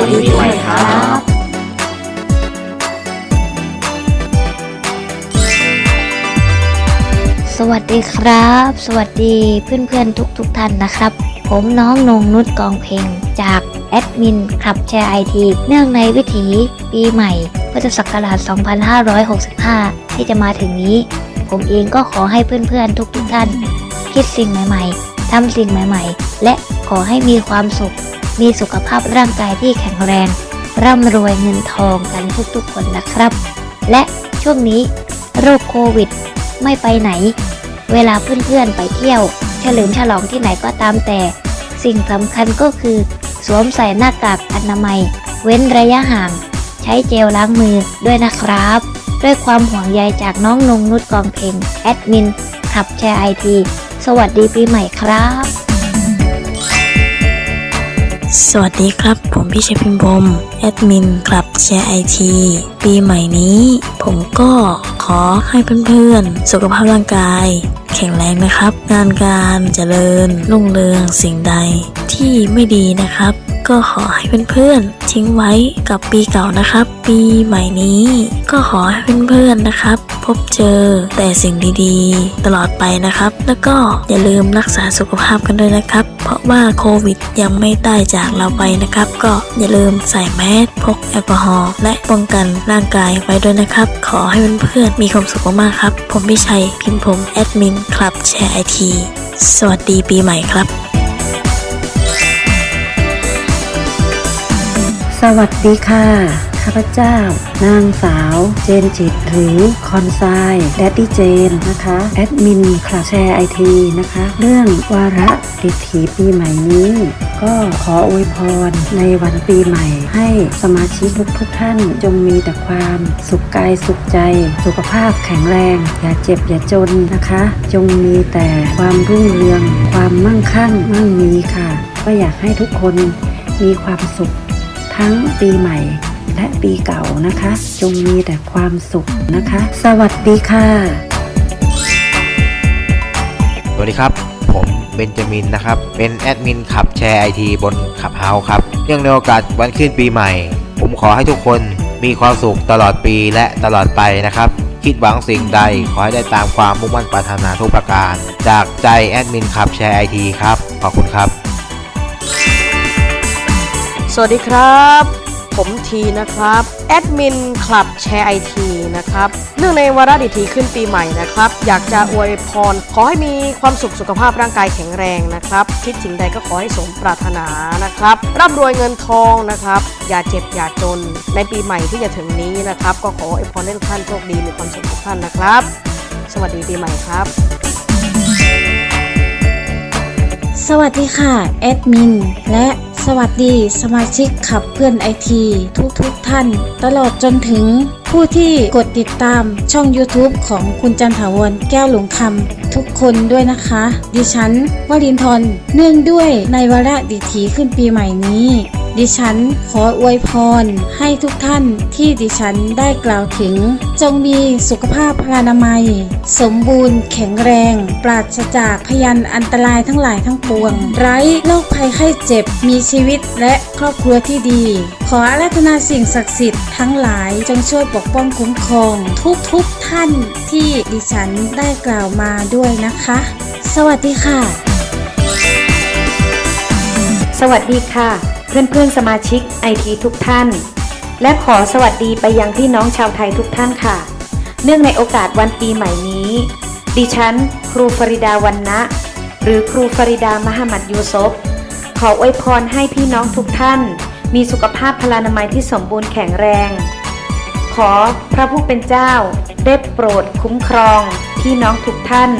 วัสดีปีใหม่ครับสวัสดีครับ สวัสดีเพื่อนๆทุกๆทท่านนะครับ ผมน้องนงนุชกองเพลงจากแอดมินคลับแชร์ไอทีเนื่องในวิถีปีใหม่พุทธศักราช 2565 ที่จะมาถึงนี้ ผมเองก็ขอให้เพื่อนๆทุกๆท่าน คิดสิ่งใหม่ๆทำสิ่งใหม่ๆ และขอให้มีความสุข มีสุขภาพร่างกายที่แข็งแรง ร่ำรวยเงินทองกันทุกๆคนนะครับ และช่วงนี้โรคโควิด ไม่ไปไหน เวลาเพื่อนๆไปเที่ยว เฉลิมฉลองที่ไหนก็ตามแต่ สิ่งสำคัญก็คือ สวมใส่หน้ากากอนามัย เว้นระยะห่าง ใช้เจลล้างมือด้วยนะครับ ด้วยความห่วงใยจากน้องนงนุชกองเพลงแอดมินขับแชร์ไอทีสวัสดีปีใหม่ครับ สวัสดีครับ ผมพี่ชัยพิมพ์บมแอดมินคลับแชร์ไอทีปีใหม่นี้ ผมก็ขอให้เพื่อนๆ สุขภาพร่างกาย แข็งแรงนะครับ งานการเจริญรุ่งเรืองสิ่งใดที่ไม่ดีนะครับ ก็ขอให้เพื่อนๆทิ้งไว้กับปีเก่านะครับ ปีใหม่นี้ก็ขอให้เพื่อนๆนะครับ พบเจอแต่สิ่งดีๆ ตลอดไปนะครับ แล้วก็อย่าลืมรักษาสุขภาพกันด้วยนะครับ เพราะว่าโควิดยังไม่ได้จากเราไปนะครับ ก็อย่าลืมใส่แมสพกแอลกอฮอล์และป้องกันร่างกายไว้ด้วยนะครับ ขอให้เพื่อนๆมีความสุขมากๆครับ ผมพี่ชัยพิมพ์ผมแอดมินคลับแชร์ไอทีสวัสดีปีใหม่ครับ วัสดีค่ะ ข้าพเจ้า นางสาว เจนจิต หรือคอนไซแดดดี้เจนนะคะ แอดมินคลาแชร์ไอทีนะคะ เรื่องวาระดิถีปีใหม่นี้ ก็ขออวยพรในวันปีใหม่ ให้สมาชิกทุกทุกท่านจงมีแต่ความสุขกายสุขใจ สุขภาพแข็งแรง อย่าเจ็บอย่าจนนะคะ จงมีแต่ความรุ่งเรือง ความมั่งคั่งมั่งมีค่ะ ก็อยากให้ทุกคนมีความสุข ทั้งปีใหม่และปีเก่านะคะ จงมีแต่ความสุขนะคะ สวัสดีค่ะ สวัสดีครับ ผมเบนจามินนะครับ เป็นแอดมินขับแชร์ไอทีบนขับเฮาครับเนื่องในโอกาสวันขึ้นปีใหม่ ผมขอให้ทุกคนมีความสุขตลอดปีและตลอดไปนะครับ คิดหวังสิ่งใดขอให้ได้ตามความมุ่งมั่นปรารถนาทุกประการ จากใจแอดมินขับแชร์ไอทีครับ ขอบคุณครับ สวัสดีครับ ผมทีนะครับ แอดมินคลับแชร์ไอทีนะครับ เนื่องในวาระดิถีขึ้นปีใหม่นะครับ อยากจะอวยพร ขอให้มีความสุขสุขภาพร่างกายแข็งแรงนะครับ คิดสิ่งใดก็ขอให้สมปรารถนานะครับ ร่ำรวยเงินทองนะครับ อย่าเจ็บอย่าจน ในปีใหม่ที่จะถึงนี้นะครับ ก็ขออวยพรให้ทุกท่านโชคดีมีความสุขทุกท่านนะครับ สวัสดีปีใหม่ครับสวัสดีค่ะ แอดมิน และ สวัสดีสมาชิกขับเพื่อนไอทีทุกทุกท่าน ตลอดจนถึงผู้ที่กดติดตามช่อง YouTube ของคุณจันถาวรแก้วหลงคำทุกคนด้วยนะคะ ดิฉันวรินทร์เนื่องด้วยในวาระดิถีขึ้นปีใหม่นี้ ดิฉันขออวยพร ให้ทุกท่านที่ดิฉันได้กล่าวถึง จงมีสุขภาพพลานามัย สมบูรณ์แข็งแรง ปราศจากพยันอันตรายทั้งหลายทั้งปวง ไร้โรคภัยไข้เจ็บ มีชีวิตและครอบครัวที่ดี ขออาราธนาสิ่งศักดิ์สิทธิ์ทั้งหลายจงช่วยปกป้องคุ้มครอง ทุกทุกท่านที่ดิฉันได้กล่าวมาด้วยนะคะ สวัสดีค่ะ สวัสดีค่ะ พื่อนเพื่อนๆสมาชิกไอทีทุกท่าน และขอสวัสดีไปยังพี่น้องชาวไทยทุกท่านค่ะ เนื่องในโอกาสวันปีใหม่นี้ ดิฉัน ครูฟริดาวันนะหรือครูฟริดามหมัดยูซฟขออวยพรให้พี่น้องทุกท่าน มีสุขภาพพลานามัยที่สมบูรณ์แข็งแรง ขอพระผู้เป็นเจ้า ได้โปรดคุ้มครอง พี่น้องทุกท่าน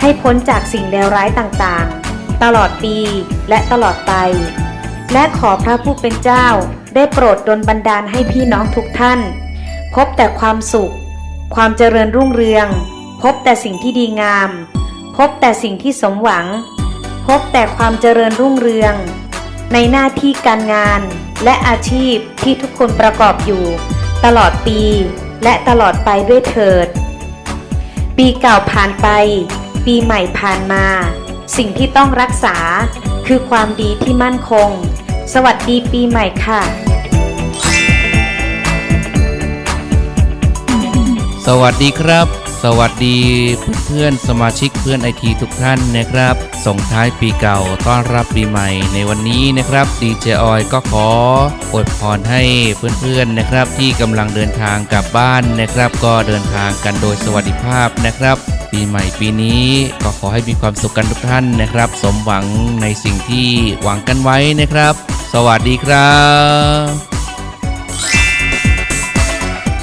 ให้พ้นจากสิ่งเลวร้ายต่างๆ ตลอดปีและตลอดไป และขอพระผู้เป็นเจ้าได้โปรดดลบันดาลให้พี่น้องทุกท่าน พบแต่ความสุข ความเจริญรุ่งเรือง พบแต่สิ่งที่ดีงาม พบแต่สิ่งที่สมหวัง พบแต่ความเจริญรุ่งเรือง ในหน้าที่การงานและอาชีพที่ทุกคนประกอบอยู่ ตลอดปีและตลอดไปด้วยเถิด ปีเก่าผ่านไป ปีใหม่ผ่านมา สิ่งที่ต้องรักษา คือความดีที่มั่นคง สวัสดีปีใหม่ค่ะ สวัสดีครับ สวัสดีเพื่อนๆสมาชิกเพื่อนไอทีทุกท่านนะครับ ส่งท้ายปีเก่าต้อนรับปีใหม่ในวันนี้นะครับดีเจออยก็ขออวยพรให้เพื่อนๆนะครับ ที่กำลังเดินทางกลับบ้านนะครับ ก็เดินทางกันโดยสวัสดิภาพนะครับ ปีใหม่ปีนี้ก็ขอให้มีความสุขกันทุกท่านนะครับ สมหวังในสิ่งที่หวังกันไว้นะครับ สวัสดีครับ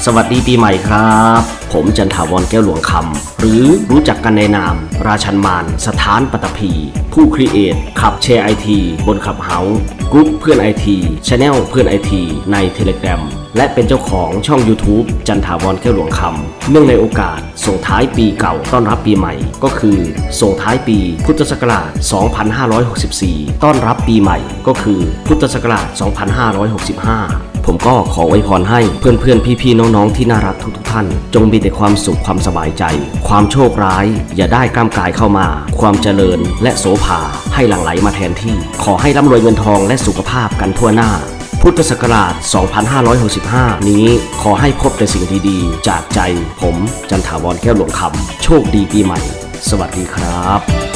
สวัสดีปีใหม่ครับ ผมจันถาวรแก้วหลวงคำหรือรู้จักกันในนาม ราชันมาน สถานปตภีผู้ครีเอทขับแชร์ไอทีบนขับเฮาส์กรุ๊ปเพื่อนไอทีช anel เพื่อนไอทีในเทเล g r a m และเป็นเจ้าของช่อง YouTube จันถาวรแก้วหลวงคำเนื่องในโอกาส ส่งท้ายปีเก่าต้อนรับปีใหม่ ก็คือ ส่งท้ายปีพุทธศักราช 2564 ต้อนรับปีใหม่ก็คือพุทธศักราช 2565 ผมก็ขอไว้พรให้เพื่อนเพื่อนพี่พี่ๆ น้องๆ ที่น่ารักทุกๆท่าน จงมีแต่ความสุขความสบายใจ ความโชคร้าย อย่าได้กล้ามกายเข้ามา ความเจริญและโสภาให้หลั่งไหลมาแทนที่ ขอให้ร่ำรวยเงินทองและสุขภาพกันทั่วหน้า พุทธศักราช 2565 นี้ขอให้พบแต่สิ่งดีๆ จากใจผมจันถาวรแก้วหลวงคำโชคดีปีใหม่ สวัสดีครับ